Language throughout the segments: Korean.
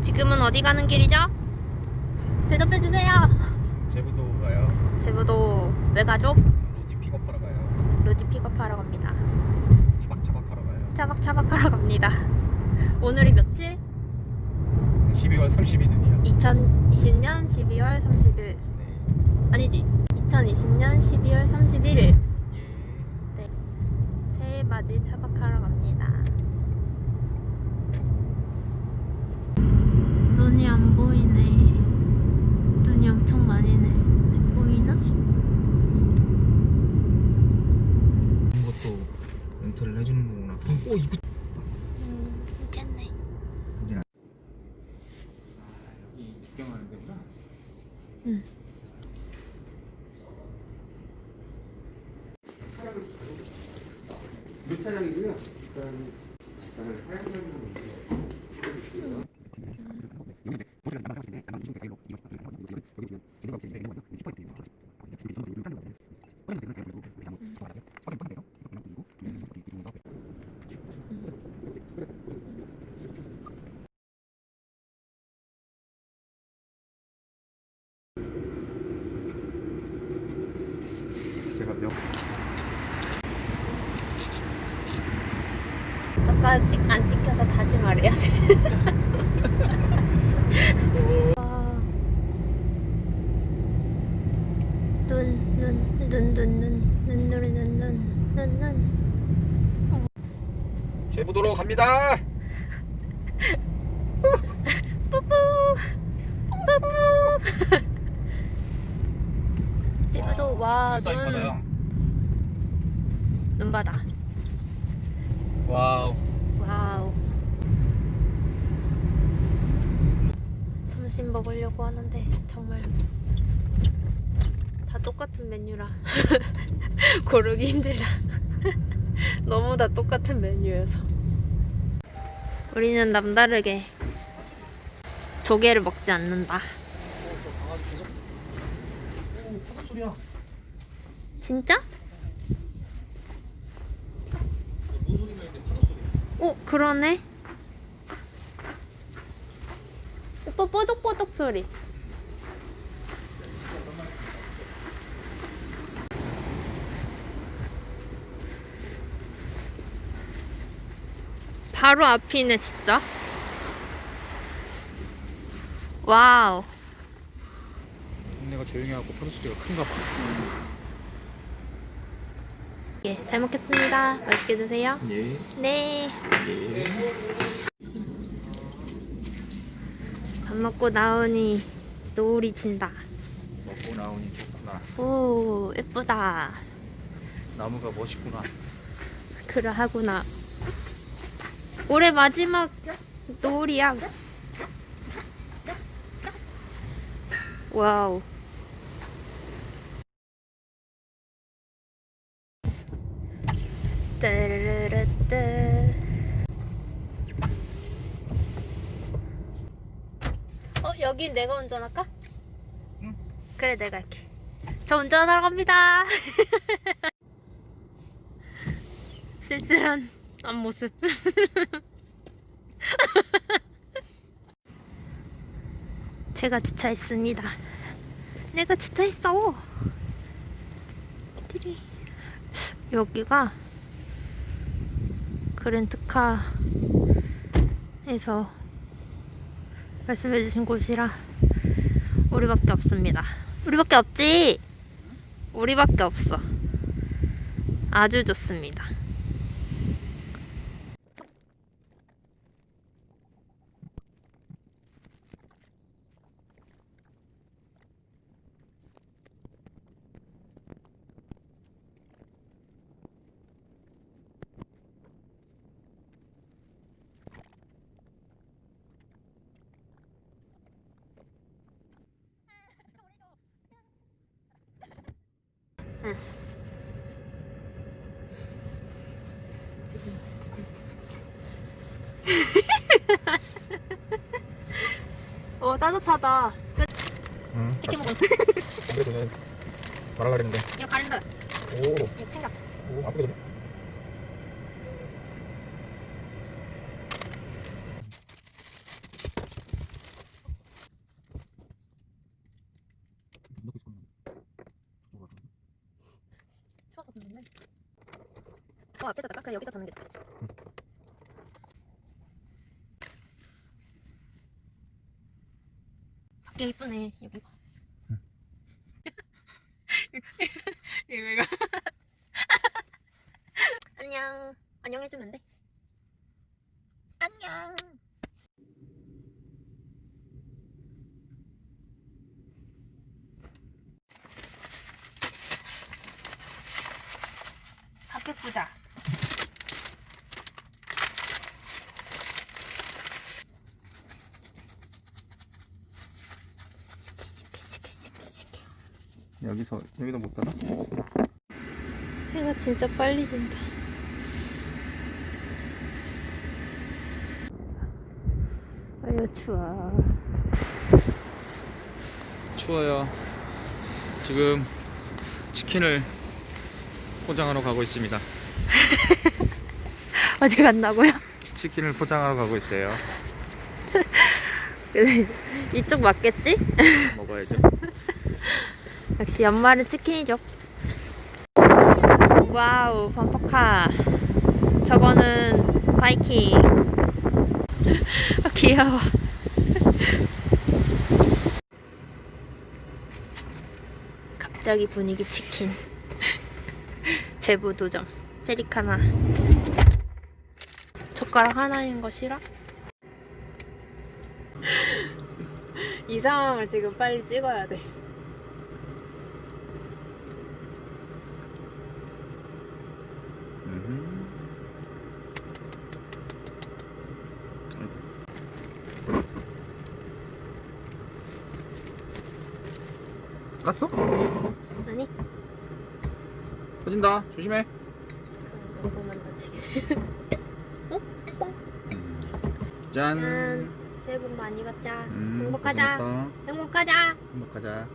지금은 어디 가는 길이죠? 대답해 주세요. 제부도 가요. 제부도 왜 가죠? 로디 픽업하러 가요. 로지 픽업하러 갑니다. 차박차박하러 가요. 차박차박하러 갑니다. 오늘이 며칠? 12월 30일이요. 2020년 12월 30일. 네. 아니지. 2020년 12월 31일. 예. 새해 맞이 차박하러 갑니다. 눈이 안 보이네. 눈이 엄청 많이 내리는데 보이나? 이것도 렌트를 해주는 거구나. 어 이거. 음, 괜찮네. 여기 구경하는 데구나. 응. 몇 차량이고요. 일단 일단은 사용자분은 있어요. 제가 명. 아까 찍, 안 찍혀서 다시 말해야 돼. 와. 눈, 눈, 눈, 눈, 눈, 눈, 눈, 눈, 눈, 눈, 눈. 제부도로 갑니다. 뿌뿌! 뿌뿌! 집에도 와, 눈. 눈바다. 와우. 점심 먹으려고 하는데 정말 다 똑같은 메뉴라 고르기 힘들다. 너무 다 똑같은 메뉴여서. 우리는 남다르게 조개를 먹지 않는다. 진짜? 오 그러네. 오빠 뽀독뽀독 소리. 바로 앞이네 진짜. 와우. 동네가 조용히 하고 파도 소리가 큰가 봐. 예, 잘 먹겠습니다. 맛있게 드세요. 예. 네. 예. 밥 먹고 나오니 노을이 진다. 먹고 나오니 좋구나. 오, 예쁘다. 나무가 멋있구나. 그러하구나. 올해 마지막 노을이야. 와우. 따르르르뜨. 어, 여기 내가 운전할까? 응. 그래, 내가 할게. 저 운전하러 갑니다. 쓸쓸한 앞모습. 제가 주차했습니다. 내가 주차했어. 여기가 그랜트카에서 말씀해주신 곳이라 우리밖에 없습니다. 우리밖에 없지? 우리밖에 없어. 아주 좋습니다. 어 따뜻하다. 끝. 응. 이렇게 먹어. 그래도 말하려 했는데. 이거 가른다. 오, 이거 챙겼어. 오 아프게 되네. 추워서 붙는데. 어 앞에 다 그냥 여기다 닿는 게 낫지. 밖에 이쁘네 여기가. 이거 안녕 안녕 해주면 안 돼? 안녕. 밖에 보자. 여기서 여기도 못 닫아? 해가 진짜 빨리 진다. 아유 추워. 추워요. 지금 치킨을 포장하러 가고 있습니다. 어디 갔나고요? 치킨을 포장하러 가고 있어요. 이쪽 맞겠지? 먹어야죠. 역시 연말은 치킨이죠. 와우, 범퍼카. 저거는 바이킹. 아, 귀여워. 갑자기 분위기 치킨. 제부 도정. 페리카나. 젓가락 하나인 거 싫어? 이 상황을 지금 빨리 찍어야 돼. 깠어? 아니? 터진다. 조심해. 그럼 너무만 나지. 짠. 짠. 새해 복 많이 받자. 음, 행복하자. 고생했다. 행복하자. 행복하자.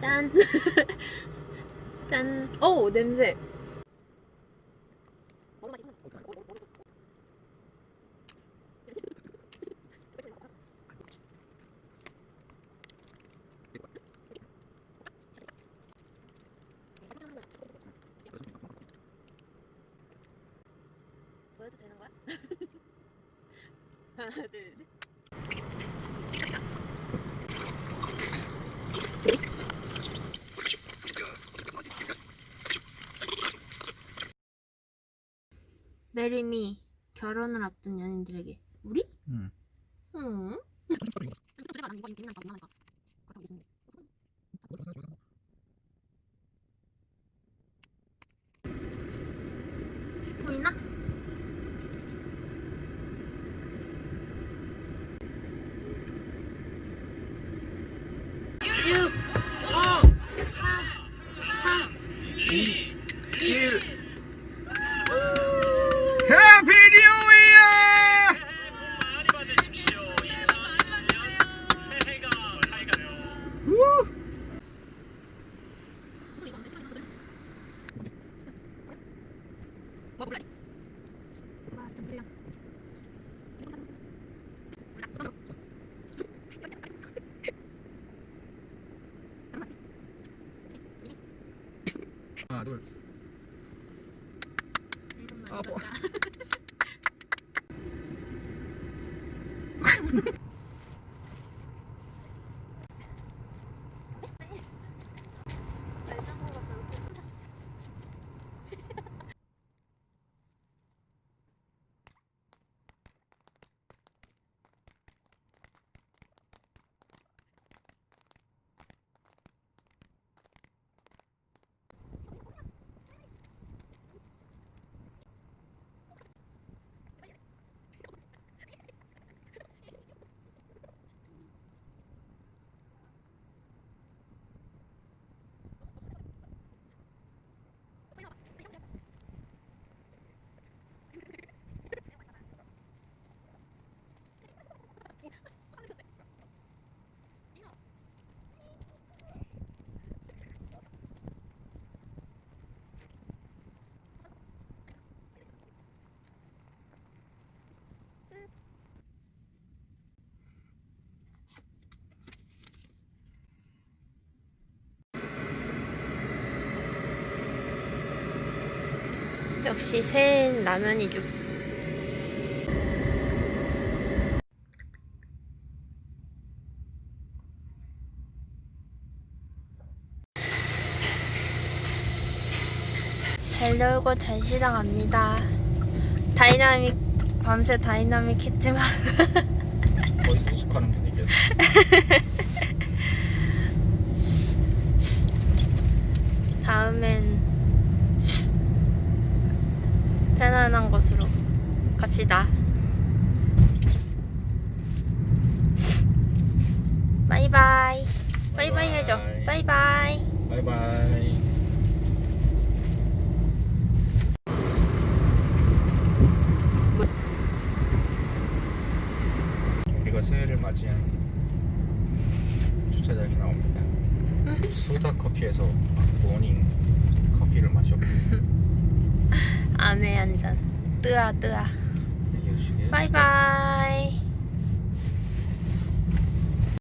짠. 짠. 오 냄새. 보여도 되는 거야? 하나 둘 셋. 메리미 결혼을 앞둔 연인들에게 우리? 응. 응. 보이나? 육, 오, 사, 삼, 이, 일. 해피 뉴 이어! 많이 받으십시오. 2020년 새해가 밝았습니다. 뭐 몰라? 와, 좀 들려. 하나 역시 새해엔 라면이죠. 잘 놀고 잘 쉬다 갑니다. 다이나믹, 밤새 다이나믹 했지만. 거의 노숙하는 분위기야. 다음엔 편안한 곳으로 갑시다. 바이바이. 바이바이 해줘. 바이바이. 바이바이. 우리가 새해를 맞이한 주차장이 나옵니다. 수다 커피에서 모닝 커피를 마셨고 아메 한 잔. 뜨아 뜨아. 얘기해 주시게. 바이바이.